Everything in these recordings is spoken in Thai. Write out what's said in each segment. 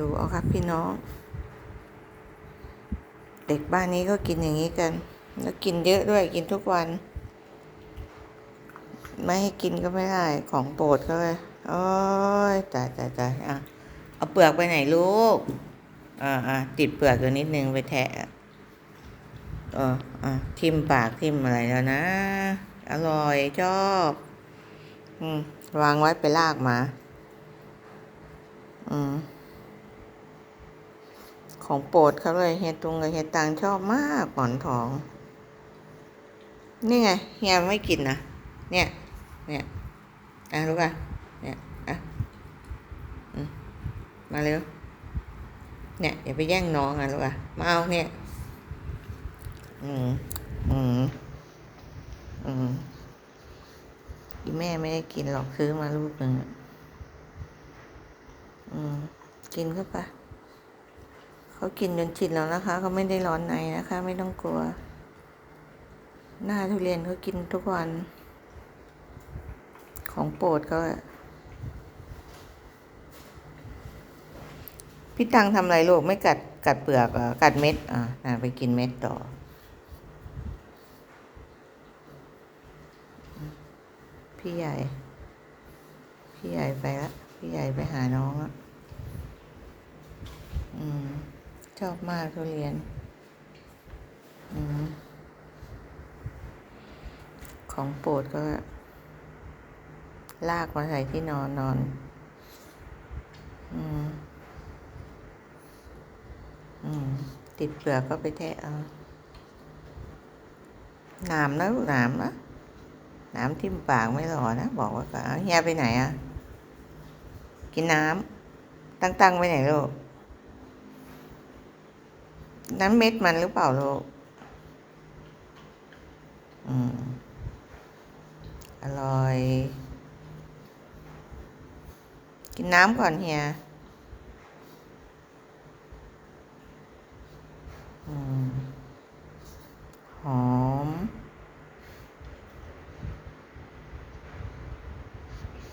ดูเอาครับพี่น้อง เด็กบ้านนี้ก็กินอย่างนี้กัน แล้วกินเยอะด้วยกินทุกวัน ไม่ให้กินก็ไม่ได้ของโปรดเขาเลยโอ้ยตายตายตายอะเอาเปลือกไปไหนลูกอ่าอ่าติดเปลือกอยู่นิดนึงไปแทะเอออะทิมปากทิมอะไรแล้วนะ อร่อยชอบอืมวางไว้ไปลากมา อืม ของโปรดเขาเลยเฮียตุงกับเฮียตังชอบมากหมอนทอง นี่ไงเฮียไม่กินนะเนี่ย เนี่ยอะรู้ป่ะเนี่ยอะมาเร็วเนี่ยอย่าไปแย่งน้องอะรู้ป่ะมาเอาเนี่ย อืมอืมอืมอีแม่ไม่ได้กินหรอกซื้อมาลูกหนึ่งอะอืมกินเข้าไป เขากินจนชินแล้วนะคะเขาไม่ได้ร้อนในนะคะ ไม่ต้องกลัว หน้าทุเรียนเขากินทุกวัน ของโปรดก็พี่ตังทำอะไรลูกไม่กัดกัดเปลือกอะกัดเม็ดอ่าน่ะไปกินเม็ดต่อพี่ใหญ่ พี่ใหญ่ไปละ พี่ใหญ่ไปหาน้องอะอืม ชอบมากทุเรียนอของโปรดก็ ลากมาใส่ที่นอนนอนอืมอืมติดเปลือกก็ไปแทะเอาหนามนะลูกหนามนะหนามทิ่มปากไม่หล่อนะ บอกว่าก็เฮียไปไหนอะ กินน้ำตั้งตั้งไปไหนลูก น้ำเม็ดมันหรือเปล่าลูกอืม อร่อย กินน้ำก่อนเฮียอหอม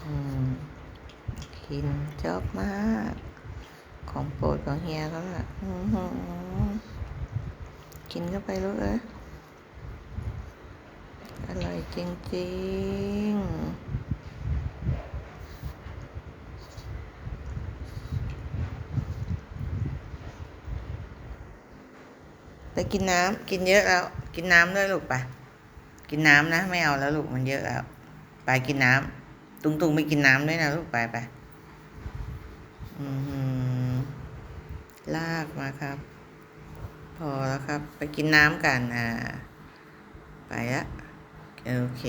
อืมกินชอบมาก ของโปรดของเฮียเขาอะกินเข้าไปลูกเอ้ยอร่อยจริงๆไปกินน้ำกินเยอะแล้ว กินน้ำด้วยลูกไปกินน้ำนะ ไม่เอาแล้วลูกมันเยอะแล้ว ไปกินน้ำตุงตุงไปกินน้ำด้วยนะลูกไปไป ลากมาครับ พอแล้วครับ ไปกินน้ำกันอ่า ไปละโอเค